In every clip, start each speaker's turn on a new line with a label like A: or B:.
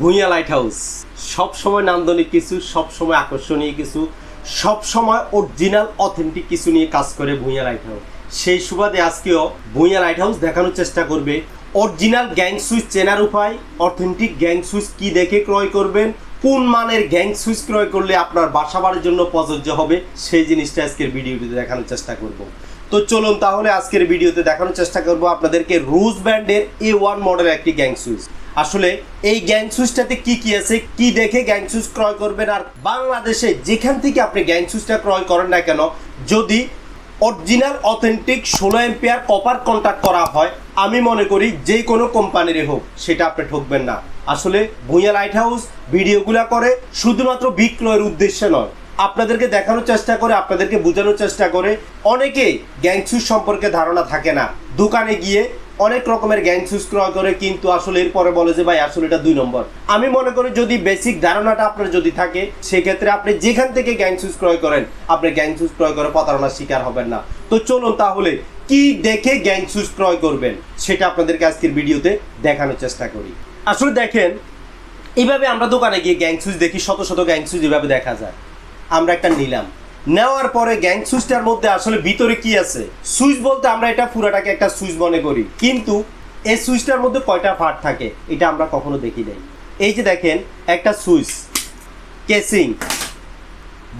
A: Bhuiyan light house সব সময় নান্দনিক কিছু, সব সময় আকর্ষণীয় কিছু, সব সময় অরিজিনাল অথেন্টিক কিছু নিয়ে কাজ করে ভুঁইয়া লাইট হাউস সেই সুবাদে আজকেও ভুঁইয়া লাইট হাউস দেখানোর চেষ্টা করবে। অরিজিনাল গ্যাং সুইচ চেনার উপায় অথেন্টিক গ্যাং সুইচ কি দেখে ক্রয় করবেন, কোন মানের গ্যাং সুইচ ক্রয় করলে আপনার বাসা বাড়ির জন্য প্রযোজ্য হবে, সেই জিনিসটা আজকের ভিডিওটিতে দেখানোর চেষ্টা করব। তো চলুন তাহলে আজকের ভিডিওতে দেখানোর চেষ্টা করব আপনাদেরকে রুজ ব্র্যান্ডের এ ওয়ান মডেল একটি গ্যাং সুইচ আসলে এই গ্যাং সুইচটাতে কি কি আছে, কি দেখে গ্যাং ক্রয় করবেন আর বাংলাদেশে যেখান থেকে আপনি গ্যাং সুইচটা ক্রয় করেন না কেন, যদি অরিজিনাল, অথেন্টিক, ষোলো এম্পিয়ার কপার কন্ট্যাক্ট করা হয়, আমি মনে করি যে কোনো কোম্পানিরই হোক, সেটা আপনি ঠকবেন না। আসলে ভুঁইয়া লাইট হাউস ভিডিওগুলো করে শুধুমাত্র বিক্রয়ের উদ্দেশ্যে নয়, আপনাদেরকে দেখানোর চেষ্টা করে, আপনাদেরকে বোঝানোর চেষ্টা করে অনেকে গ্যাংসুস সম্পর্কে ধারণা থাকে না। দোকানে গিয়ে অনেক রকমের গ্যাংসুস ক্রয় করে কিন্তু আসলে এরপরে বলে যে, ভাই, আসলে এটা দুই নম্বর। আমি মনে করি যদি বেসিক ধারণাটা আপনার যদি থাকে, সেক্ষেত্রে আপনি যেখান থেকে গ্যাংসুস ক্রয় করেন আপনি গ্যাংসুস ক্রয় করে প্রতারণার শিকার হবেন না। তো চলুন তাহলে, কি দেখে গ্যাংসুস ক্রয় করবেন, সেটা আপনাদেরকে আজকের ভিডিওতে দেখানোর চেষ্টা করি। আসলে দেখেন, এইভাবে আমরা দোকানে গিয়ে গ্যাং সুইচ দেখি, শত শত গ্যাং সুইচ এভাবে দেখা যায়। আমরা একটা নিলাম। নেওয়ার পরে গ্যাং সুইচটার মধ্যে আসলে ভিতরে কি আছে? সুইচ বলতে আমরা এটা পুরাটাকে একটা সুইচ মনে করি। কিন্তু এই সুইচটার মধ্যে কয়টা পার্ট থাকে, এটা আমরা কখনো দেখি নাই। এই যে দেখেন, একটা সুইচ, কেসিং,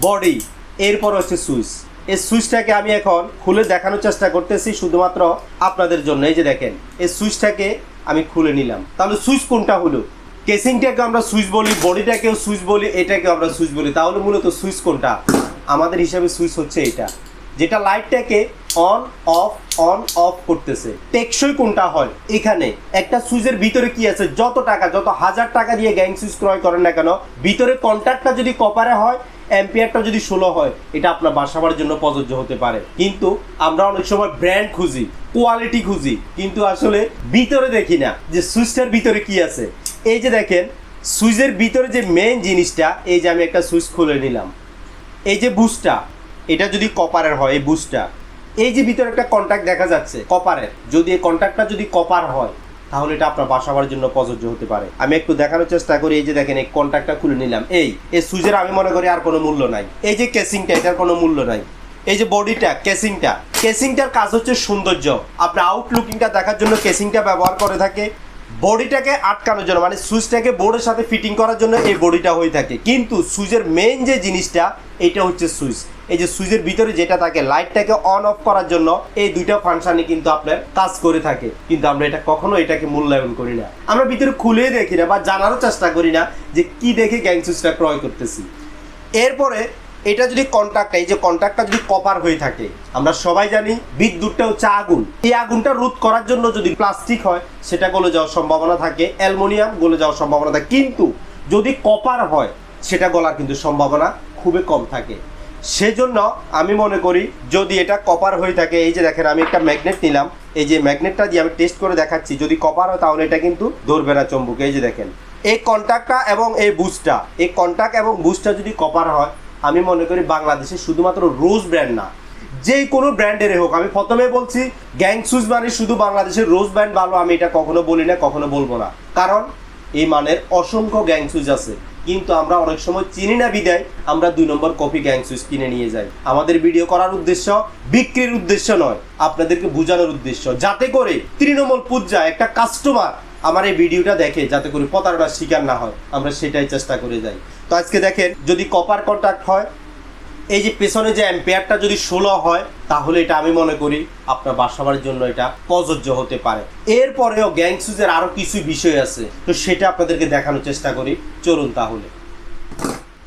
A: বডি, এরপর হচ্ছে সুইচ। এই সুইচটাকে আমি এখন খুলে দেখানোর চেষ্টা করতেছি শুধুমাত্র আপনাদের জন্য। এই যে দেখেন, এই সুইচটাকে আমি খুলে নিলাম। তাহলে সুইচ কোনটা হলো? কেসিংটাকে আমরা সুইচ বলি, বডিটাকেও সুইচ বলি, এটাকেও আমরা সুইচ বলি। তাহলে মূলত সুইচ কোনটা? আমাদের হিসাবে সুইচ হচ্ছে এটা। যেটা লাইটটাকে অন অফ অন অফ করতেছে। টেকসই কোনটা হয়? এখানে। একটা সুইচের ভিতরে কি আছে? যত টাকা, যত হাজার টাকা দিয়ে গ্যাং সুইচ ক্রয় করেন না কেন, ভিতরে কন্ট্যাক্টটা যদি কপারে হয় অ্যাম্পিয়ারটা যদি ষোলো হয়, এটা আপনার বাসাবার জন্য প্রযোজ্য হতে পারে। কিন্তু আমরা অনেক সময় ব্র্যান্ড খুঁজি কোয়ালিটি খুঁজি, কিন্তু আসলে ভিতরে দেখি না যে সুইচটার ভিতরে কি আছে। এই যে দেখেন, সুইচের ভিতরে যে মেন জিনিসটা, এই যে আমি একটা সুইচ খুলে নিলাম। এই যে বুস্টটা এটা যদি কপারের হয়, এই বুস্টটা এই যে ভিতরে একটা কন্ট্যাক্ট দেখা যাচ্ছে, কপারের, যদি এই কন্ট্যাক্টটা যদি কপার হয়, তাহলে এটা আপনার বাসাবার জন্য প্রযোজ্য হতে পারে। আমি একটু দেখানোর চেষ্টা করি, এই যে দেখেন, এই কন্ট্যাক্টটা খুলে নিলাম। এই এই সুইচের আমি মনে করি আর কোনো মূল্য নাই। এই যে কেসিংটা এটার কোনো মূল্য নাই। এই যে বডিটা কেসিংটা কেসিংটার কাজ হচ্ছে সৌন্দর্য। আপনার আউটলুকিংটা দেখার জন্য কেসিংটা ব্যবহার করে থাকে। বডিটাকে আটকানোর জন্য মানে সুইচটাকে বোর্ডের সাথে ফিটিং করার জন্য এই বডিটা হয়ে থাকে। কিন্তু সুইচের মেন যে জিনিসটা এটা হচ্ছে সুইচ। এই যে সুইচের ভিতরে যেটা থাকে, লাইটটাকে অন অফ করার জন্য এই দুইটা ফাংশনই কিন্তু আপনার কাজ করে থাকে। কিন্তু আমরা এটা কখনো এটাকে মূল্যায়ন করি না। আমরা ভিতরে খুলে দেখি না বা জানারও চেষ্টা করি না যে কি দেখে গ্যাং সুইচটা ক্রয় করতেছি। এরপরে এটা যদি কন্ট্যাক্ট এই যে কন্ট্যাক্টটা যদি কপার হয়ে থাকে, আমরা সবাই জানি বিদ্যুৎটা হচ্ছে আগুন। এই আগুনটা রোধ করার জন্য যদি প্লাস্টিক হয়, সেটা গলে যাওয়ার সম্ভাবনা থাকে, অ্যালমোনিয়াম গলে যাওয়ার সম্ভাবনা থাকে। কিন্তু যদি কপার হয়, সেটা গলার কিন্তু সম্ভাবনা খুবই কম থাকে। সেজন্য আমি মনে করি, যদি এটা কপার হয়ে থাকে, এই যে দেখেন আমি একটা ম্যাগনেট নিলাম, এই যে ম্যাগনেটটা দিয়ে আমি টেস্ট করে দেখাচ্ছি, যদি কপার হয় তাহলে এটা কিন্তু ধরবে না চম্বুক, এই যে দেখেন। এই কন্ট্যাক্টটা এবং এই বুস্টটা এই কন্ট্যাক্ট এবং বুস্টটা যদি কপার হয় আমি মনে করি বাংলাদেশে শুধুমাত্র রোজ ব্র্যান্ড না যে কোনো ব্র্যান্ডের হোক, আমি প্রথমে বলছি গ্যাং সুজ মানে শুধু বাংলাদেশের রোজ ব্র্যান্ড ভালো, আমি এটা কখনো বলি না, কখনো বলব না। কারণ এই মানের অসংখ্য গ্যাং সুজ আছে, কিন্তু আমরা অনেক সময় চিনি না বিদায়, আমরা দুই নম্বর কপি গ্যাং সুইচ কিনে নিয়ে যাই। আমাদের ভিডিও করার উদ্দেশ্য বিক্রির উদ্দেশ্য নয়, আপনাদেরকে বোঝানোর উদ্দেশ্য। যাতে করে তৃণমূল পূজা একটা কাস্টমার আমার এই ভিডিওটা দেখে, যাতে করে প্রতারণার শিকার না হয়, আমরা সেটাই চেষ্টা করে যাই। তো আজকে দেখেন, যদি কপার কন্ট্যাক্ট হয়, এই যে পেছনে যে অ্যাম্পিয়ারটা যদি ষোলো হয়, তাহলে এটা আমি মনে করি আপনার বাসাবার জন্য এটা প্রযোজ্য হতে পারে। এরপরেও গ্যাং সুজের আরও কিছু বিষয় আছে, তো সেটা আপনাদেরকে দেখানোর চেষ্টা করি। চলুন তাহলে।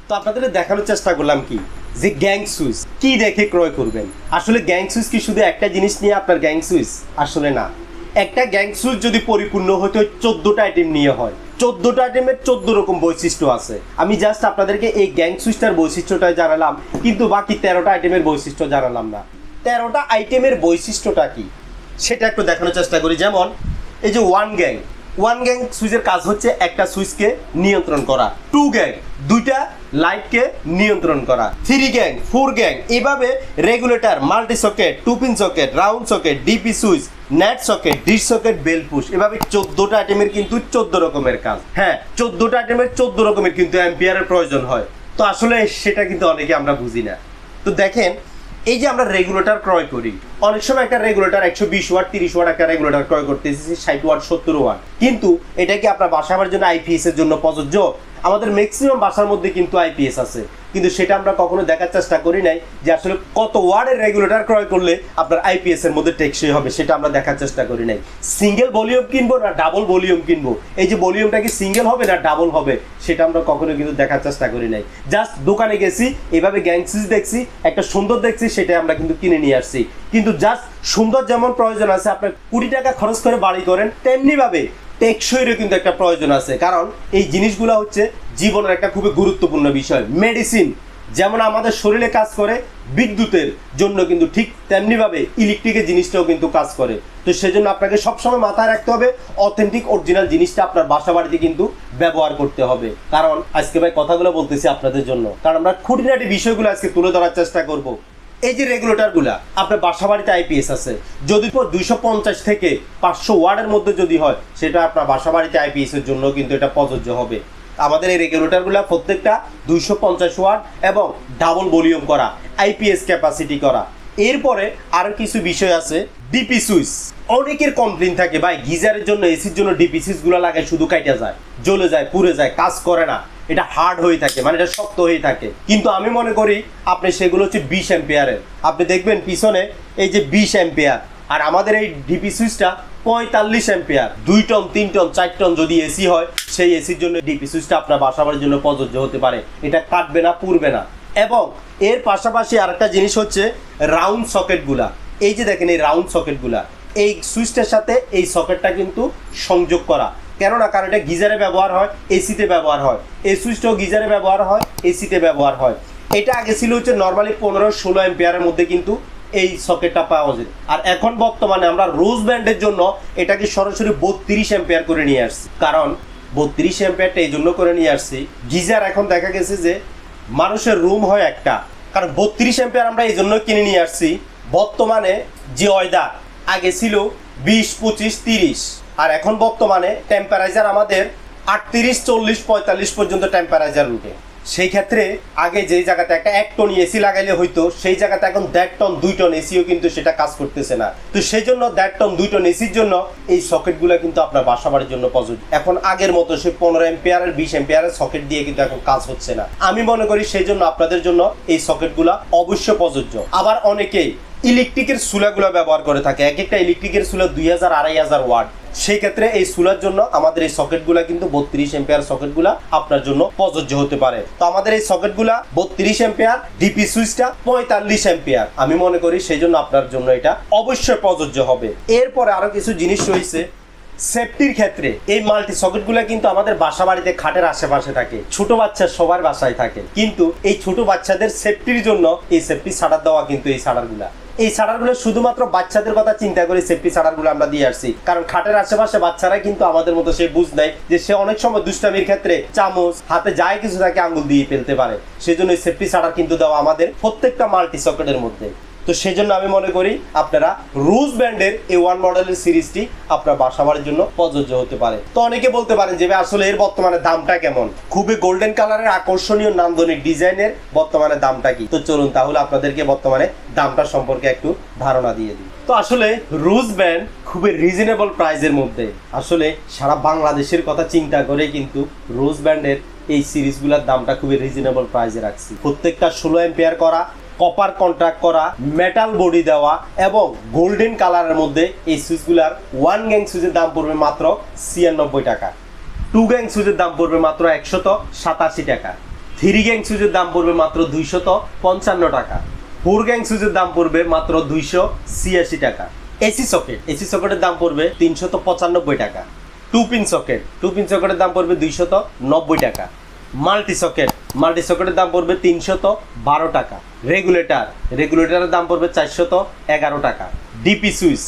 A: তো আপনাদের দেখানোর চেষ্টা করলাম কি? যে গ্যাং সুইচ কি দেখে ক্রয় করবেন? আসলে গ্যাং সুইচ কি শুধু একটা জিনিস নিয়ে আপনার গ্যাং সুইচ? আসলে না। একটা গ্যাং সুইচ যদি পরিপূর্ণ হতে চোদ্দোটা আইটেম নিয়ে হয় চোদ্দোটা আইটেমের চোদ্দ রকম বৈশিষ্ট্য আছে। আমি জাস্ট আপনাদেরকে এই গ্যাং সুইচটার বৈশিষ্ট্যটা জানালাম, কিন্তু বাকি তেরোটা আইটেমের বৈশিষ্ট্য জানালাম না। তেরোটা আইটেমের বৈশিষ্ট্যটা কি? সেটা একটু দেখানোর চেষ্টা করি। যেমন, এই যে ওয়ান গ্যাং ওয়ান গ্যাং সুইচের কাজ হচ্ছে একটা সুইচকে নিয়ন্ত্রণ করা। টু গ্যাং দুইটা লাইটকে নিয়ন্ত্রণ করা। থ্রি গ্যাং ফোর গ্যাং এভাবে regulator multi socket two pin socket round socket DP switch net socket dish socket, bell push. এভাবে চোদ্দটা আইটেমের কিন্তু চোদ্দ রকমের কাজ। হ্যাঁ চোদ্দোটা আইটেমের চোদ্দ রকমের কিন্তু অ্যাম্পিয়ারের প্রয়োজন হয়। তো আসলে সেটা কিন্তু অনেকে আমরা বুঝি না। তো দেখেন, এই যে আমরা রেগুলেটর ক্রয় করি, অনেক সময় একটা রেগুলেটর একশো বিশ ওয়াট, তিরিশ ওয়াট একটা রেগুলেটর ক্রয় করতেছি, ষাট ওয়াট, সত্তর ওয়াট। কিন্তু এটা কি আপনার বাসাবার জন্য আইপিএস এর জন্য প্রযোজ্য? আমাদের ম্যাক্সিমাম বাসার মধ্যে কিন্তু আইপিএস আছে। কিন্তু সেটা আমরা কখনো দেখার চেষ্টা করি নাই যে আসলে কত ওয়ার্ডের রেগুলেটর ক্রয় করলে আপনার আইপিএস এর মধ্যে টেকসই হবে, সেটা আমরা দেখার চেষ্টা করি নাই। সিঙ্গেল ভলিউম কিনবো না ডাবল ভলিউম কিনবো? এই যে ভলিউমটা কি সিঙ্গেল হবে না ডাবল হবে, সেটা আমরা কখনো কিন্তু দেখার চেষ্টা করি নাই। জাস্ট দোকানে গেছি, এভাবে গ্যাংসিস দেখছি, একটা সুন্দর দেখছি সেটা আমরা কিন্তু কিনে নিয়ে আসছি। কিন্তু জাস্ট সুন্দর যেমন প্রয়োজন আছে, আপনার কুড়ি টাকা খরচ করে বাড়ি করেন তেমনি ভাবে টেকসইরও কিন্তু একটা প্রয়োজন আছে। কারণ এই জিনিসগুলো হচ্ছে জীবনের একটা খুবই গুরুত্বপূর্ণ বিষয়। মেডিসিন যেমন আমাদের শরীরে কাজ করে, বিদ্যুতের জন্য কিন্তু ঠিক তেমনিভাবে ইলেকট্রিকের জিনিসটাও কিন্তু কাজ করে। তো সেজন্য আপনাকে সবসময় মাথায় রাখতে হবে অথেন্টিক অরিজিনাল জিনিসটা আপনার বাসা বাড়িতে কিন্তু ব্যবহার করতে হবে। কারণ আজকে ভাই কথাগুলো বলতেছি আপনাদের জন্য। কারণ আমরা খুঁটিনাটি বিষয়গুলো আজকে তুলে ধরার চেষ্টা করব। এই যে রেগুলেটরগুলা আপনার বাসা বাড়িতে আইপিএস আছে, যদি দুইশো পঞ্চাশ থেকে পাঁচশো ওয়ার্ডের মধ্যে যদি হয়, সেটা আপনার বাসা বাড়িতে আইপিএস এর জন্য কিন্তু এটা প্রযোজ্য হবে। আমাদের এই রেগুলেটরগুলো প্রত্যেকটা দুইশো পঞ্চাশ ওয়াট এবং ডাবল ভলিউম করা আইপিএস ক্যাপাসিটি করা। এরপরে আরও কিছু বিষয় আছে ডিপি সুইচ অনেকের কমপ্লেন থাকে, ভাই, গিজারের জন্য এসির জন্য ডিপি সুইচগুলো লাগায় শুধু কাইটা যায়, জ্বলে যায়, পুড়ে যায়, কাজ করে না। এটা হার্ড হয়ে থাকে মানে এটা শক্ত হয়ে থাকে। কিন্তু আমি মনে করি আপনি সেগুলো হচ্ছে বিশ অ্যাম্পিয়ারের আপনি দেখবেন পিছনে এই যে বিশ অ্যাম্পিয়ার আর আমাদের এই ডিপি সুইচটা পঁয়তাল্লিশ অ্যাম্পিয়ার দুই টন, তিন টন, চার টন যদি এসি হয়, সেই এসির জন্য ডিপি সুইচটা আপনার বাসাবার জন্য প্রযোজ্য হতে পারে। এটা কাটবে না পুরবে না। এবং এর পাশাপাশি আরেকটা জিনিস হচ্ছে রাউন্ড সকেটগুলা এই যে দেখেন এই রাউন্ড সকেটগুলা এই সুইচটার সাথে এই সকেটটা কিন্তু সংযোগ করা। কেননা কারণ এটা গিজারে ব্যবহার হয়, এসিতে ব্যবহার হয়। এই সুইচটাও গিজারে ব্যবহার হয়, এসিতে ব্যবহার হয়। এটা আগে ছিল হচ্ছে নর্মালি পনেরো ষোলো এম্পিয়ারের মধ্যে কিন্তু এই সকেটটা পাওয়া যায় আর এখন বর্তমানে আমরা রোজ ব্যান্ডের জন্য এটাকে সরাসরি বত্রিশ এম্পিয়ার করে নিয়ে আসছি। কারণ বত্রিশ এম্পিয়ারটা এই জন্য করে নিয়ে আসছি, গিজার এখন দেখা গেছে যে মানুষের রুম হয় একটা। কারণ বত্রিশ এম্পিয়ার আমরা এই জন্য কিনে নিয়ে আসছি, বর্তমানে যে ওয়েদার আগে ছিল বিশ, পঁচিশ, তিরিশ। আর এখন বর্তমানে টেম্পারেচার আমাদের আটত্রিশ, চল্লিশ, পঁয়তাল্লিশ পর্যন্ত টেম্পারেচার উঠে। সেই ক্ষেত্রে আগে যেই জায়গাতে একটা এক টন এসি লাগাইলে হয়তো সেই জায়গাতে এখন দেড় টন দুই টন এসিও কিন্তু সেটা কাজ করতেছে না। তো সেই জন্য দেড় টন দুই টন এসির জন্য এই সকেটগুলো কিন্তু আপনার বাসা বাড়ির জন্য প্রযোজ্য। এখন আগের মতো সে পনেরো এম্পিয়ারের বিশ এম্পিয়ারের সকেট দিয়ে কিন্তু এখন কাজ হচ্ছে না। আমি মনে করি সেই জন্য আপনাদের জন্য এই সকেটগুলো অবশ্য প্রযোজ্য। আবার অনেকেই ইলেকট্রিকের চুলাগুলো ব্যবহার করে থাকে। এক একটা ইলেকট্রিকের চুলা দুই হাজার, আড়াই হাজার ওয়াট সেই ক্ষেত্রে এই চুলার জন্য আমাদের এই সকেটগুলা কিন্তু বত্রিশ এম্পিয়ার সকেটগুলা আপনার জন্য প্রযোজ্য হতে পারে। তো আমাদের এই সকেটগুলা বত্রিশ এম্পিয়ার ডিপি সুইচটা পঁয়তাল্লিশ এম্পিয়ার আমি মনে করি সেই জন্য আপনার জন্য এটা অবশ্যই প্রযোজ্য হবে। এরপরে আরও কিছু জিনিস রয়েছে। সেফটির ক্ষেত্রে এই মাল্টি সকেটগুলো কিন্তু আমাদের বাসা বাড়িতে খাটের আশেপাশে থাকে। ছোট বাচ্চা সবার বাসায় থাকে। কিন্তু এই ছোট বাচ্চাদের সেফটির জন্য এই সেফটি সাড়ার দেওয়া কিন্তু এই সাড়ারগুলা এই ছাড়ারগুলো শুধুমাত্র বাচ্চাদের কথা চিন্তা করে সেফটি ছাড়ারগুলো আমরা দিয়ে আসছি। কারণ খাটের আশেপাশে বাচ্চারা কিন্তু আমাদের মতো সে বুঝ নেয় যে সে অনেক সময় দুষ্টামির ক্ষেত্রে চামচ, হাতে যায় কিছু তাকে আঙ্গুল দিয়ে ফেলতে পারে। সেজন্য সেফটি সাড়ার কিন্তু দেওয়া আমাদের প্রত্যেকটা মাল্টি সকেটের মধ্যে। তো সেই জন্য আমি মনে করি আপনারা রুজ ব্র্যান্ডের এই ওয়ান মডেলের সিরিজটি আপনার বাসা বাড়ির জন্য প্রযোজ্য হতে পারে। তো অনেকে বলতে পারেন যে আসলে এর বর্তমানে দামটা কেমন? খুবই গোল্ডেন কালারের আকর্ষণীয় নান্দনিক ডিজাইনের বর্তমানে দামটা কি? তো চলুন তাহলে আপনাদেরকে বর্তমানে দামটা সম্পর্কে একটু ধারণা দিয়ে দিই। তো আসলে রুজ ব্যান্ড খুবই রিজনেবল প্রাইজের মধ্যে। আসলে সারা বাংলাদেশের কথা চিন্তা করে কিন্তু রোজ ব্যান্ডের এই সিরিজগুলোর দামটা খুবই রিজনেবল প্রাইজে রাখছি। প্রত্যেকটা ষোলো এম্পেয়ার করা কপার কন্ট্রাক্ট করা মেটাল বডি দেওয়া এবং গোল্ডেন কালারের মধ্যে এই সুইচগুলার ওয়ান গ্যাং সুইচের দাম পড়বে মাত্র ছিয়ানব্বই টাকা। টু গ্যাং সুইচের দাম পড়বে মাত্র একশত সাতাশি টাকা। থ্রি গ্যাং সুইচের দাম পড়বে মাত্র দুইশত পঞ্চান্ন টাকা। ফোর গ্যাং সুইচের দাম পড়বে মাত্র দুইশো ছিয়াশি টাকা। এসি সকেট এসি সকেটের দাম পড়বে তিনশত পঁচানব্বই টাকা। Two pin socket two pin সকেটের দাম পড়বে দুইশত নব্বই টাকা। Multi socket. মাল্টি সকেটের দাম পড়বে তিনশত বারো টাকা। রেগুলেটর। রেগুলেটরের দাম পড়বে চারশত এগারো টাকা। DP switch.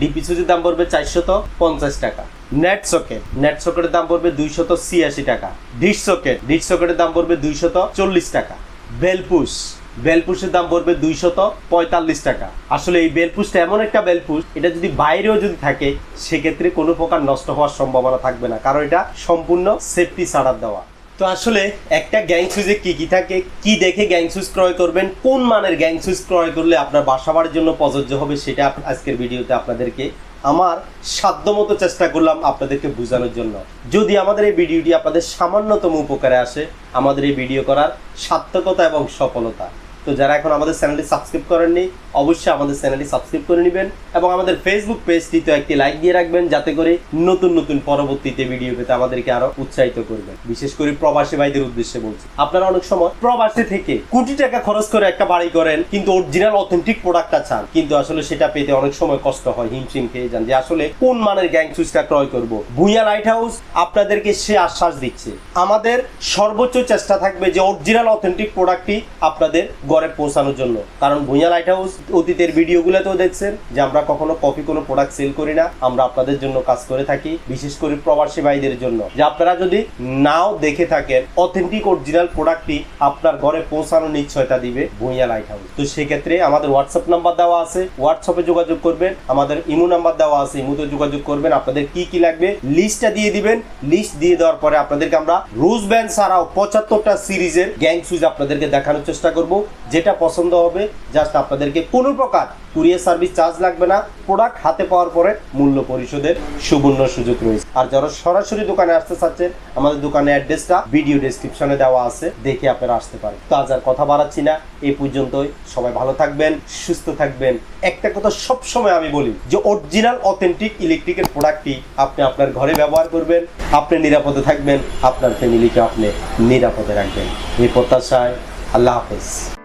A: ডিপি সুইচের দাম পড়বে চারশত পঞ্চাশ টাকা। Net socket. নেট সকেটের দাম পড়বে দুইশত ছিয়াশি টাকা। Dish socket. ডিশ সকেটের দাম পড়বে দুইশত চল্লিশ টাকা। বেলপুশ বেলপুশের দাম পড়বে দুইশত পঁয়তাল্লিশ টাকা। আসলে এই বেলপুশটা এমন একটা বেলপুশ এটা যদি বাইরেও যদি থাকে, সেক্ষেত্রে কোনো প্রকার নষ্ট হওয়ার সম্ভাবনা থাকবে না। কারণ এটা সম্পূর্ণ সেফটি ছাড়ার দেওয়া। তো আসলে একটা গ্যাং সুইজে কি কি থাকে, কি দেখে গ্যাং সুইচ ক্রয় করবেন, কোন মানের গ্যাং সুইচ ক্রয় করলে আপনার বাসাবার জন্য প্রযোজ্য হবে সেটা আজকের ভিডিওতে আপনাদেরকে আমার সাধ্যমতো চেষ্টা করলাম আপনাদেরকে বোঝানোর জন্য। যদি আমাদের এই ভিডিওটি আপনাদের সামান্যতম উপকারে আসে, আমাদের এই ভিডিও করার সার্থকতা এবং সফলতা। তো যারা এখন আমাদের চ্যানেলটি সাবস্ক্রাইব করেননি অবশ্যই আমাদের চ্যানেলটি সাবস্ক্রাইব করে নেবেন এবং আমাদের ফেসবুক পেজটিতে একটি লাইক দিয়ে রাখবেন যাতে করে নতুন নতুন পরবর্তীতে ভিডিও পেতে আমাদেরকে আরও উৎসাহিত করবেন। বিশেষ করে প্রবাসী ভাইদের উদ্দেশ্যে বলছি। আপনারা অনেক সময় প্রবাসী থেকে কোটি টাকা খরচ করে একটা বাড়ি করেন, কিন্তু অরিজিনাল অথেন্টিক প্রোডাক্টটা চান, কিন্তু আসলে সেটা পেতে অনেক সময় কষ্ট হয়, হিমশিম খেয়ে যান যে আসলে কোন মানের গ্যাং সুইচটা ক্রয় করব। ভুইয়া লাইট হাউস আপনাদেরকে সে আশ্বাস দিচ্ছে। আমাদের সর্বোচ্চ চেষ্টা থাকবে যে অরিজিনাল অথেন্টিক প্রোডাক্টটি আপনাদের ঘরে পৌঁছানোর জন্য। কারণ ভুইয়া লাইট হাউস অতীতের ভিডিওগুলোতেও দেখছেন, যে আমরা কখনো কপি কোনো প্রোডাক্ট সেল করি না, আমরা আপনাদের জন্য কাজ করে থাকি, বিশেষ করে প্রবাসী ভাইদের জন্য। যে আপনারা যদি নাও দেখে থাকেন অথেন্টিক অরিজিনাল প্রোডাক্টটি আপনার ঘরে পৌঁছানোর নিশ্চয়তা দিবে ভুইয়া লাইট হাউস তো সেক্ষেত্রে আমাদের হোয়াটসঅ্যাপ নাম্বার দেওয়া আছে হোয়াটসঅ্যাপে যোগাযোগ করবেন, আমাদের ইমো নাম্বার দেওয়া আছে ইমোতে যোগাযোগ করবেন, আপনাদের কি কি লাগবে লিস্টটা দিয়ে দিবেন। লিস্ট দিয়ে দেওয়ার পরে আপনাদেরকে আমরা রুজ ব্যান্ড ছাড়াও পঁচাত্তরটা সিরিজের গ্যাং সুইচ আপনাদেরকে দেখানোর চেষ্টা করব, যেটা পছন্দ হবে জাস্ট আপনাদেরকে কোনো প্রকার কুরিয়ার সার্ভিস চার্জ লাগবে না। প্রোডাক্ট হাতে পাওয়ার পরে মূল্য পরিশোধের সুবর্ণ সুযোগ রয়েছে। আর যারা সরাসরি দোকানে আসতে চাচ্ছেন, আমাদের দোকানের অ্যাড্রেসটা ভিডিও ডেসক্রিপশনে দেওয়া আছে, দেখে আপনারা আসতে পারেন। তো আজ আর কথা বাড়াচ্ছি না, এই পর্যন্তই। সবাই ভালো থাকবেন, সুস্থ থাকবেন। একটা কথা সব সময় আমি বলি যে অরিজিনাল অথেন্টিক ইলেকট্রিকের প্রোডাক্টটি আপনি আপনার ঘরে ব্যবহার করবেন, আপনি নিরাপদে থাকবেন, আপনার ফ্যামিলিকে আপনি নিরাপদে রাখবেন। এই প্রত্যাশায় আল্লাহ হাফেজ।